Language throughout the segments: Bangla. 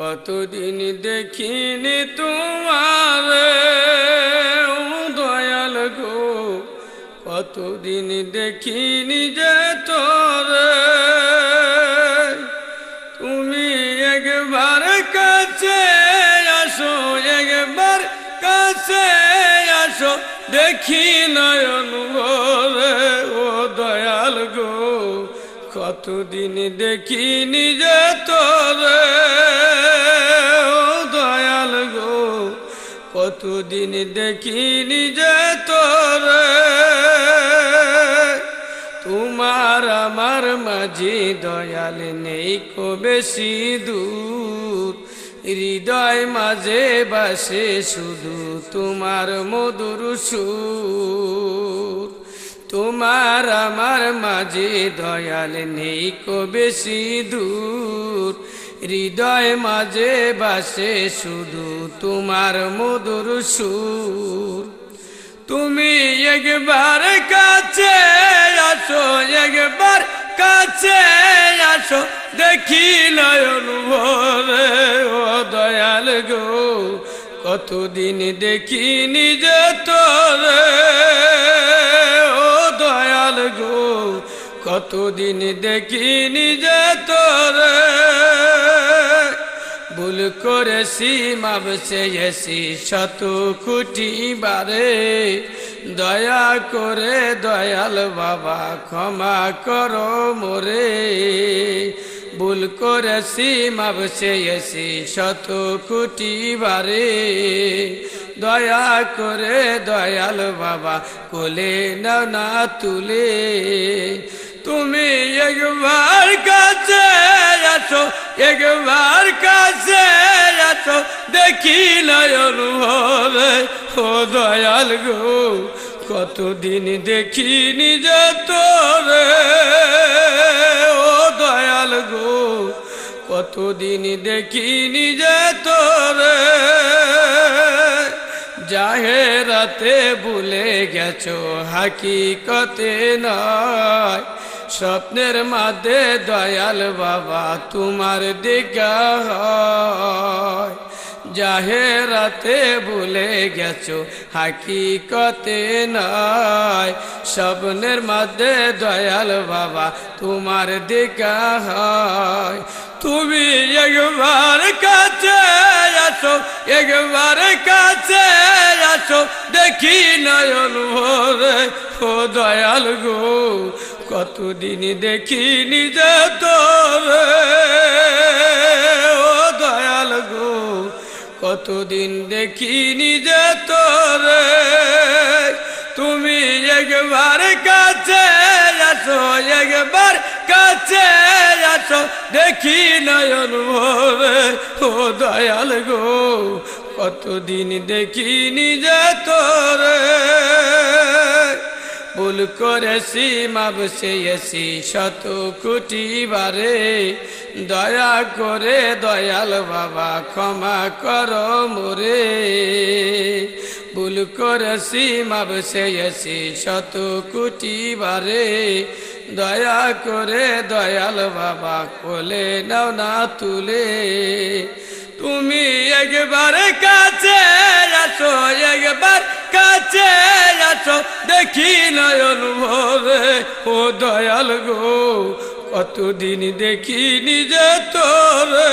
কতদিন দেখিনি তোমার দয়াল গো, কতদিন দেখিনি যে তোরে। তুমি একবার কাছে আসো, একবার কাছে আসো, দেখি নয়ন ভরে, ও দয়াল গো। কতদিন দেখিনি যে তোরে দয়াল গো, কতদিন দেখিনি যে তোরে, তোমার আমার মাঝে দয়াল নেই কো বেশি দূর, হৃদয় মাঝে বাসে শুধু তোমার মধুর সুর। তোমার আমার মাঝে দয়াল নেই কো বেশি দূর। হৃদয় মাঝে বাসে শুধু তোমার মধুর সুর। তুমি একবার কাছে আসো, একবার কাছে আসো, দেখি নয়ন ও দয়াল গো, কতদিন দেখি নিজ তোরে। কতদিন দেখি নিজ তোরে। ভুল করেছি মাবসে এসি শত কোটি বারে। দয়া করে দয়াল বাবা, ক্ষমা করো মোরে। ভুল করেছি মাবসে এসি শত কোটি বারে। দয়া করে দয়াল বাবা, কোলে না তুলে। তুমি একবার কাছে আছো, একবার কাছে আছো, দেখি নয়ন ভরে ও দয়াল গো, কতদিন দেখি নিজ তোরে ও দয়াল গো, কতদিন দেখি নিজ তোরে জাহেরাতে ভুলে গেছো, হাকিকতে নয়। স্বপ্নের মাঝে দয়াল বাবা, তোমার দেখা হয়। জাহেরাতে ভুলে গেছো, হাকিকতে নয় স্বপ্নের মাঝে দয়াল বাবা, তোমার দেখা হয়। তুমি একবার কাছে আসো, একবার কাছে আসো, দেখি ভরে, ও দয়াল গো কতদিন দেখি নিজ তোরে ও দয়াল গো, কতদিন দেখি নিজ তোরে তুমি একবার কাছে আসো, একবার কাছে আসো, দেখি নয়ন ভরে, ও দয়াল গো, কতদিন দেখি নিজ তোরে ভুল করেছি মাবসে এসি শত কোটি বারে। দয়া করে দয়াল বাবা, ক্ষমা কর মোরে। ভুল করেছি মাবসে এসি শত কোটি বারে। দয়া করে দয়াল বাবা, কোলে নাও না তুলে। তুমি একবার কাছে আসো, একবার কাছে দেখি নয়ন ভরে, ও দয়াল গো, কতদিন দেখি নিজ তোরে।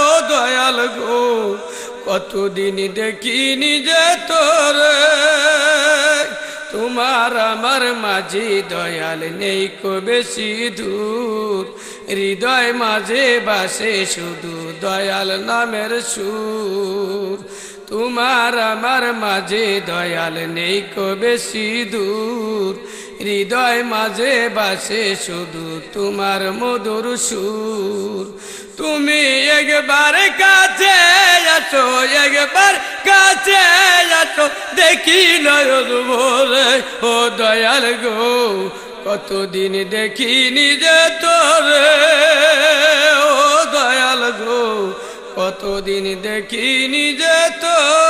ও দয়াল গো, কতদিন দেখি নিজ তোরে। তোমার আমার মাঝে দয়াল নেই কো বেশি দূর, হৃদয় মাঝে বাসে শুধু দয়াল নামের সুর। তোমার আমার মাঝে দয়াল নেই কো বেশি দূর। হৃদয় মাঝে বাসে শুধু তোমার মধুর সুর। তুমি একবার কাছে আসো একবার কাছে আসো দেখি নয়ন ও দয়াল গো, কতদিন দেখি নিজে তোরে। কতদিন দেখিনি যে তোরে